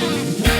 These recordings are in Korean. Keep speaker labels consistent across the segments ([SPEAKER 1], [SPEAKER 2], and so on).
[SPEAKER 1] 아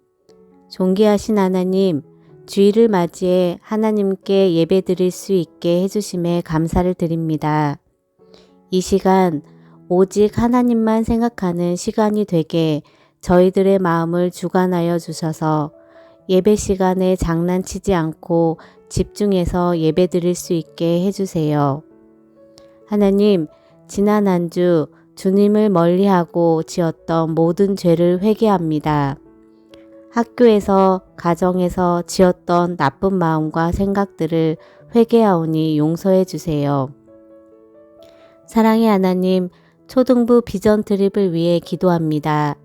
[SPEAKER 2] 존귀하신 하나님, 주일을 맞이해 하나님께 예배 드릴 수 있게 해주심에 감사를 드립니다. 이 시간 오직 하나님만 생각하는 시간이 되게 저희들의 마음을 주관하여 주셔서 예배 시간에 장난치지 않고 집중해서 예배 드릴 수 있게 해주세요. 하나님, 지난 한 주 주님을 멀리하고 지었던 모든 죄를 회개합니다. 학교에서, 가정에서 지었던 나쁜 마음과 생각들을 회개하오니 용서해 주세요. 사랑의 하나님, 초등부 비전 트립을 위해 기도합니다.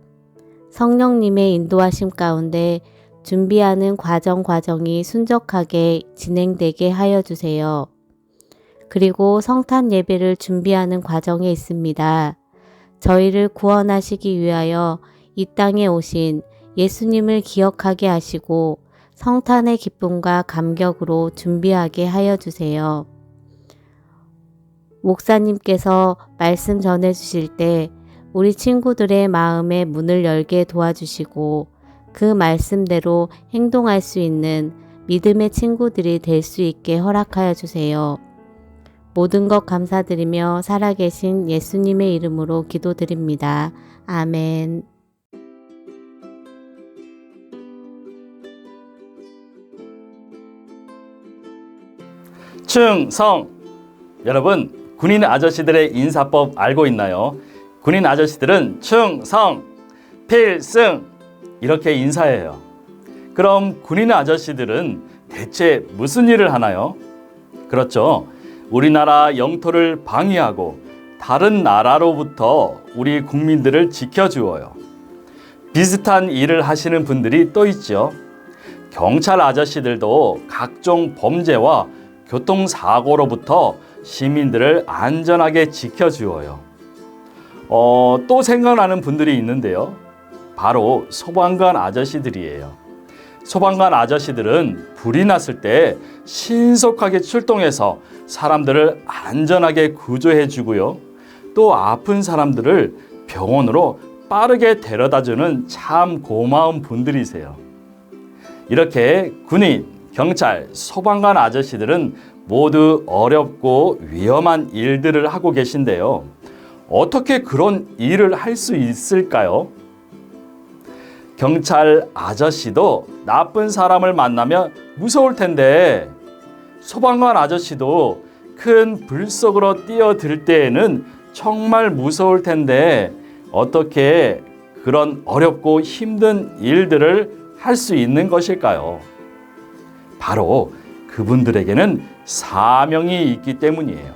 [SPEAKER 2] 성령님의 인도하심 가운데 준비하는 과정 과정이 순적하게 진행되게 하여 주세요. 그리고 성탄 예배를 준비하는 과정에 있습니다. 저희를 구원하시기 위하여 이 땅에 오신 예수님을 기억하게 하시고 성탄의 기쁨과 감격으로 준비하게 하여 주세요. 목사님께서 말씀 전해 주실 때 우리 친구들의 마음의 문을 열게 도와주시고 그 말씀대로 행동할 수 있는 믿음의 친구들이 될 수 있게 허락하여 주세요. 모든 것 감사드리며 살아계신 예수님의 이름으로 기도드립니다. 아멘.
[SPEAKER 3] 충성! 여러분, 군인 아저씨들의 인사법 알고 있나요? 군인 아저씨들은 충성, 필승 이렇게 인사해요. 그럼 군인 아저씨들은 대체 무슨 일을 하나요? 그렇죠. 우리나라 영토를 방위하고 다른 나라로부터 우리 국민들을 지켜주어요. 비슷한 일을 하시는 분들이 또 있죠. 경찰 아저씨들도 각종 범죄와 교통사고로부터 시민들을 안전하게 지켜주어요. 어, 또 생각나는 분들이 있는데요. 바로 소방관 아저씨들이에요. 소방관 아저씨들은 불이 났을 때 신속하게 출동해서 사람들을 안전하게 구조해 주고요. 또 아픈 사람들을 병원으로 빠르게 데려다 주는 참 고마운 분들이세요. 이렇게 군인, 경찰, 소방관 아저씨들은 모두 어렵고 위험한 일들을 하고 계신데요. 어떻게 그런 일을 할 수 있을까요? 경찰 아저씨도 나쁜 사람을 만나면 무서울 텐데 소방관 아저씨도 큰 불 속으로 뛰어들 때에는 정말 무서울 텐데 어떻게 그런 어렵고 힘든 일들을 할 수 있는 것일까요? 바로 그분들에게는 사명이 있기 때문이에요.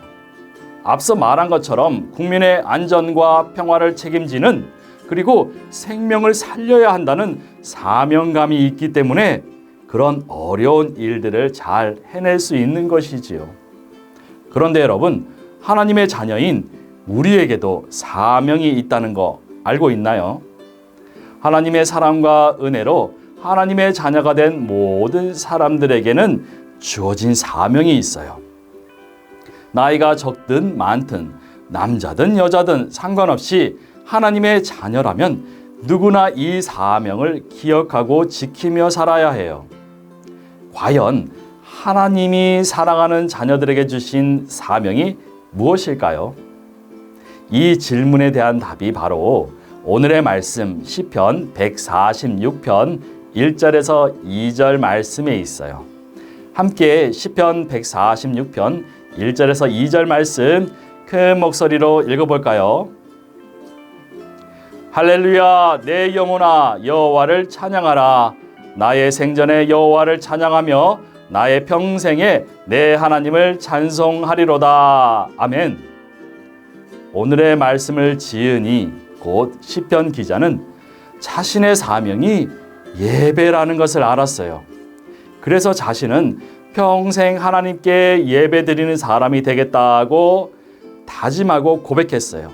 [SPEAKER 3] 앞서 말한 것처럼 국민의 안전과 평화를 책임지는 그리고 생명을 살려야 한다는 사명감이 있기 때문에 그런 어려운 일들을 잘 해낼 수 있는 것이지요. 그런데 여러분, 하나님의 자녀인 우리에게도 사명이 있다는 거 알고 있나요? 하나님의 사랑과 은혜로 하나님의 자녀가 된 모든 사람들에게는 주어진 사명이 있어요. 나이가 적든 많든 남자든 여자든 상관없이 하나님의 자녀라면 누구나 이 사명을 기억하고 지키며 살아야 해요. 과연 하나님이 사랑하는 자녀들에게 주신 사명이 무엇일까요? 이 질문에 대한 답이 바로 오늘의 말씀 시편 146편 1절에서 2절 말씀에 있어요. 함께 시편 146편 1절에서 2절 말씀 큰 목소리로 읽어볼까요? 할렐루야 내 영혼아 여호와를 찬양하라 나의 생전에 여호와를 찬양하며 나의 평생에 내 하나님을 찬송하리로다 아멘 오늘의 말씀을 지으니 곧 시편 기자는 자신의 사명이 예배라는 것을 알았어요. 그래서 자신은 평생 하나님께 예배 드리는 사람이 되겠다고 다짐하고 고백했어요.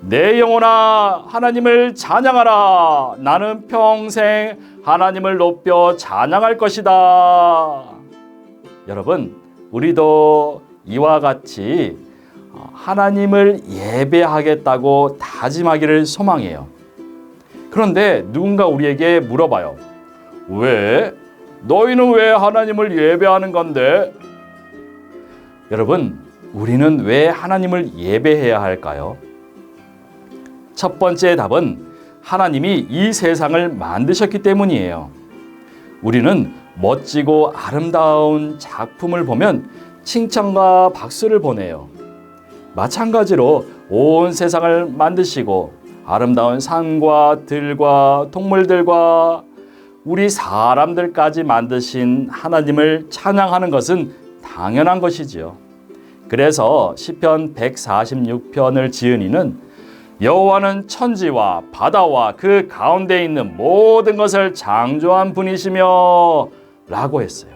[SPEAKER 3] 내 영혼아 하나님을 찬양하라. 나는 평생 하나님을 높여 찬양할 것이다. 여러분, 우리도 이와 같이 하나님을 예배하겠다고 다짐하기를 소망해요. 그런데 누군가 우리에게 물어봐요. 왜? 너희는 왜 하나님을 예배하는 건데? 여러분, 우리는 왜 하나님을 예배해야 할까요? 첫 번째 답은 하나님이 이 세상을 만드셨기 때문이에요. 우리는 멋지고 아름다운 작품을 보면 칭찬과 박수를 보내요. 마찬가지로 온 세상을 만드시고 아름다운 산과 들과 동물들과 우리 사람들까지 만드신 하나님을 찬양하는 것은 당연한 것이지요. 그래서 시편 146편을 지은 이는 여호와는 천지와 바다와 그 가운데 있는 모든 것을 창조한 분이시며 라고 했어요.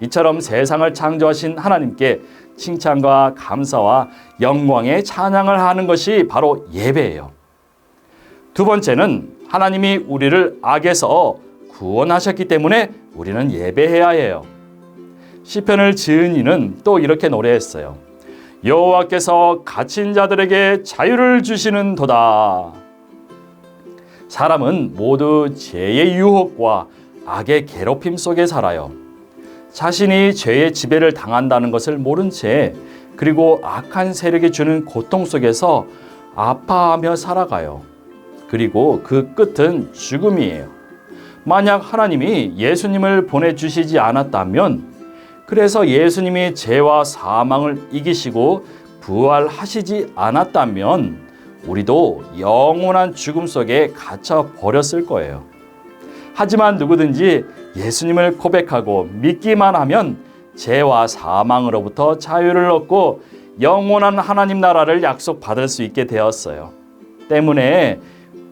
[SPEAKER 3] 이처럼 세상을 창조하신 하나님께 칭찬과 감사와 영광의 찬양을 하는 것이 바로 예배예요. 두 번째는 하나님이 우리를 악에서 구원하셨기 때문에 우리는 예배해야 해요. 시편을 지은 이는 또 이렇게 노래했어요. 여호와께서 갇힌 자들에게 자유를 주시는도다. 사람은 모두 죄의 유혹과 악의 괴롭힘 속에 살아요. 자신이 죄의 지배를 당한다는 것을 모른 채 그리고 악한 세력이 주는 고통 속에서 아파하며 살아가요. 그리고 그 끝은 죽음이에요. 만약 하나님이 예수님을 보내주시지 않았다면 그래서 예수님이 죄와 사망을 이기시고 부활하시지 않았다면 우리도 영원한 죽음 속에 갇혀 버렸을 거예요. 하지만 누구든지 예수님을 고백하고 믿기만 하면 죄와 사망으로부터 자유를 얻고 영원한 하나님 나라를 약속받을 수 있게 되었어요. 때문에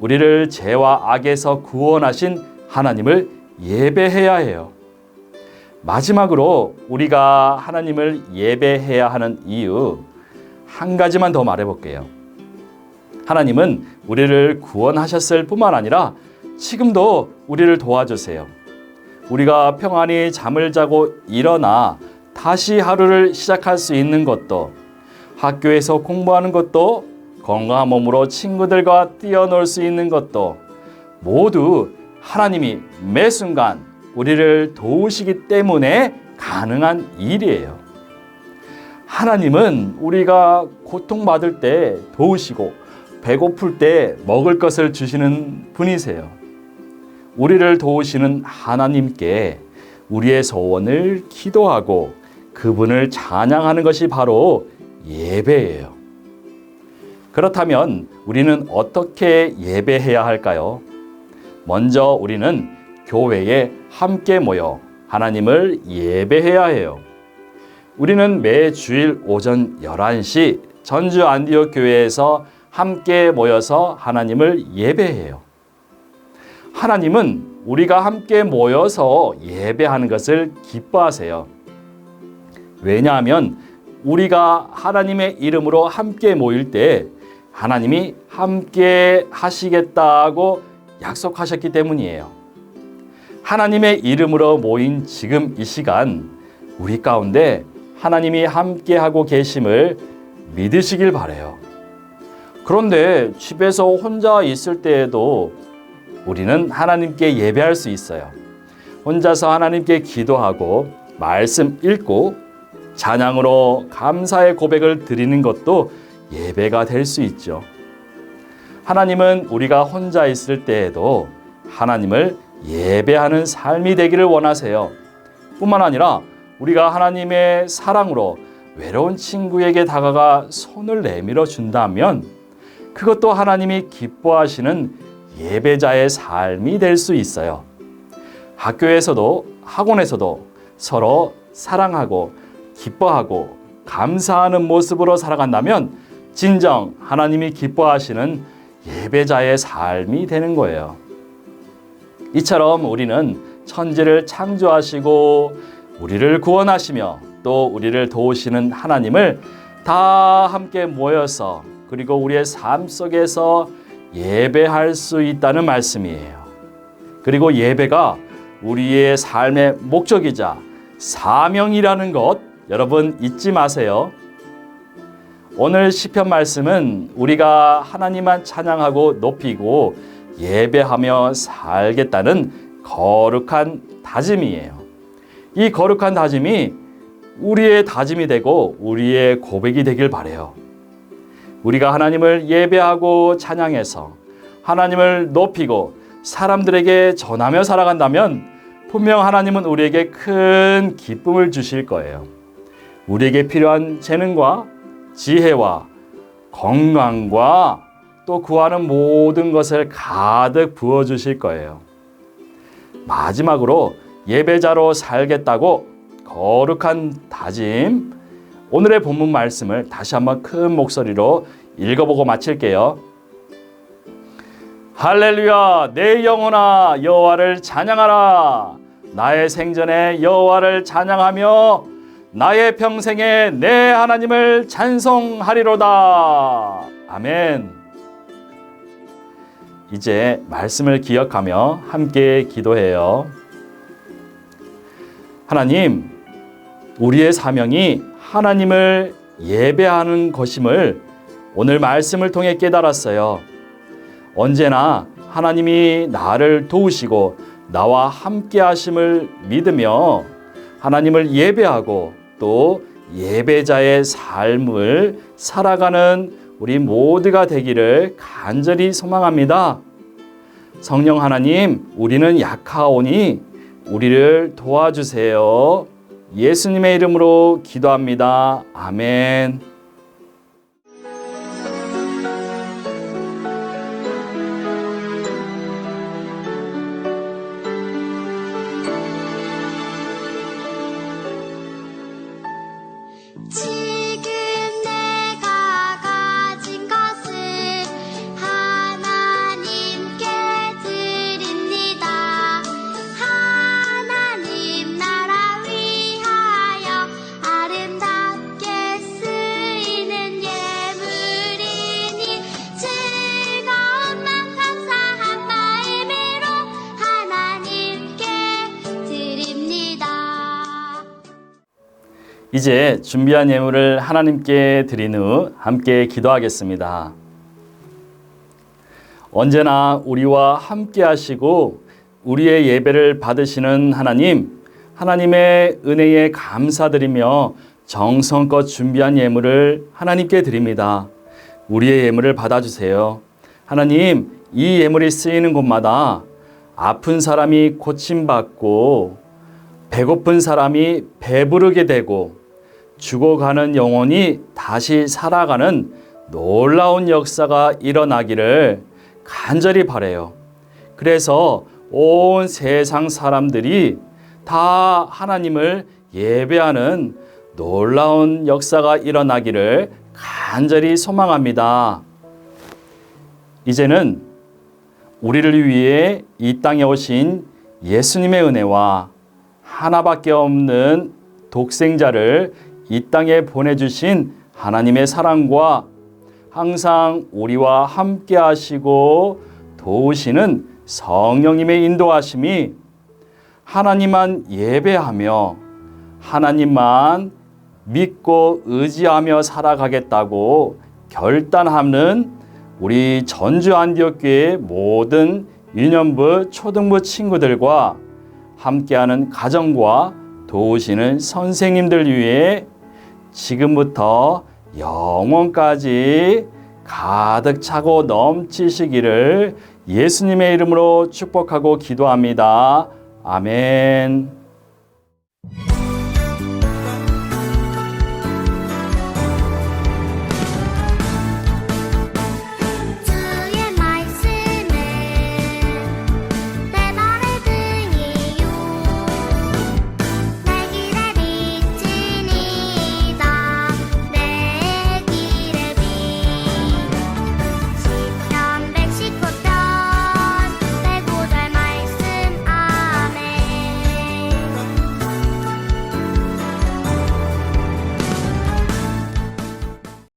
[SPEAKER 3] 우리를 죄와 악에서 구원하신 하나님을 예배해야 해요. 마지막으로 우리가 하나님을 예배해야 하는 이유 한 가지만 더 말해 볼게요. 하나님은 우리를 구원하셨을 뿐만 아니라 지금도 우리를 도와주세요. 우리가 평안히 잠을 자고 일어나 다시 하루를 시작할 수 있는 것도 학교에서 공부하는 것도 건강한 몸으로 친구들과 뛰어놀 수 있는 것도 모두 하나님이 매 순간 우리를 도우시기 때문에 가능한 일이에요. 하나님은 우리가 고통받을 때 도우시고 배고플 때 먹을 것을 주시는 분이세요. 우리를 도우시는 하나님께 우리의 소원을 기도하고 그분을 찬양하는 것이 바로 예배예요. 그렇다면 우리는 어떻게 예배해야 할까요? 먼저 우리는 교회에 함께 모여 하나님을 예배해야 해요. 우리는 매 주일 오전 11시 전주 안디옥 교회에서 함께 모여서 하나님을 예배해요. 하나님은 우리가 함께 모여서 예배하는 것을 기뻐하세요. 왜냐하면 우리가 하나님의 이름으로 함께 모일 때 하나님이 함께 하시겠다고 약속하셨기 때문이에요. 하나님의 이름으로 모인 지금 이 시간 우리 가운데 하나님이 함께 하고 계심을 믿으시길 바래요. 그런데 집에서 혼자 있을 때에도 우리는 하나님께 예배할 수 있어요. 혼자서 하나님께 기도하고 말씀 읽고 찬양으로 감사의 고백을 드리는 것도 예배가 될 수 있죠. 하나님은 우리가 혼자 있을 때에도 하나님을 예배하는 삶이 되기를 원하세요. 뿐만 아니라 우리가 하나님의 사랑으로 외로운 친구에게 다가가 손을 내밀어 준다면 그것도 하나님이 기뻐하시는 예배자의 삶이 될 수 있어요. 학교에서도 학원에서도 서로 사랑하고 기뻐하고 감사하는 모습으로 살아간다면 진정 하나님이 기뻐하시는 예배자의 삶이 되는 거예요. 이처럼 우리는 천지를 창조하시고 우리를 구원하시며 또 우리를 도우시는 하나님을 다 함께 모여서 그리고 우리의 삶 속에서 예배할 수 있다는 말씀이에요. 그리고 예배가 우리의 삶의 목적이자 사명이라는 것 여러분 잊지 마세요. 오늘 시편 말씀은 우리가 하나님만 찬양하고 높이고 예배하며 살겠다는 거룩한 다짐이에요. 이 거룩한 다짐이 우리의 다짐이 되고 우리의 고백이 되길 바래요. 우리가 하나님을 예배하고 찬양해서 하나님을 높이고 사람들에게 전하며 살아간다면 분명 하나님은 우리에게 큰 기쁨을 주실 거예요. 우리에게 필요한 재능과 지혜와 건강과 또 구하는 모든 것을 가득 부어 주실 거예요. 마지막으로 예배자로 살겠다고 거룩한 다짐 오늘의 본문 말씀을 다시 한번 큰 목소리로 읽어보고 마칠게요. 할렐루야 내 영혼아 여호와를 찬양하라 나의 생전에 여호와를 찬양하며 나의 평생에 내 하나님을 찬송하리로다. 아멘. 이제 말씀을 기억하며 함께 기도해요. 하나님 우리의 사명이 하나님을 예배하는 것임을 오늘 말씀을 통해 깨달았어요. 언제나 하나님이 나를 도우시고 나와 함께 하심을 믿으며 하나님을 예배하고 또 예배자의 삶을 살아가는 우리 모두가 되기를 간절히 소망합니다. 성령 하나님, 우리는 약하오니 우리를 도와주세요. 예수님의 이름으로 기도합니다. 아멘. 이제 준비한 예물을 하나님께 드린 후 함께 기도하겠습니다. 언제나 우리와 함께 하시고 우리의 예배를 받으시는 하나님, 하나님의 은혜에 감사드리며 정성껏 준비한 예물을 하나님께 드립니다. 우리의 예물을 받아주세요. 하나님, 이 예물이 쓰이는 곳마다 아픈 사람이 고침받고 배고픈 사람이 배부르게 되고 죽어가는 영혼이 다시 살아가는 놀라운 역사가 일어나기를 간절히 바래요. 그래서 온 세상 사람들이 다 하나님을 예배하는 놀라운 역사가 일어나기를 간절히 소망합니다. 이제는 우리를 위해 이 땅에 오신 예수님의 은혜와 하나밖에 없는 독생자를 이 땅에 보내주신 하나님의 사랑과 항상 우리와 함께 하시고 도우시는 성령님의 인도하심이 하나님만 예배하며 하나님만 믿고 의지하며 살아가겠다고 결단하는 우리 전주 안디옥교회 모든 유년부 초등부 친구들과 함께하는 가정과 도우시는 선생님들 위해 지금부터 영원까지 가득 차고 넘치시기를 예수님의 이름으로 축복하고 기도합니다. 아멘.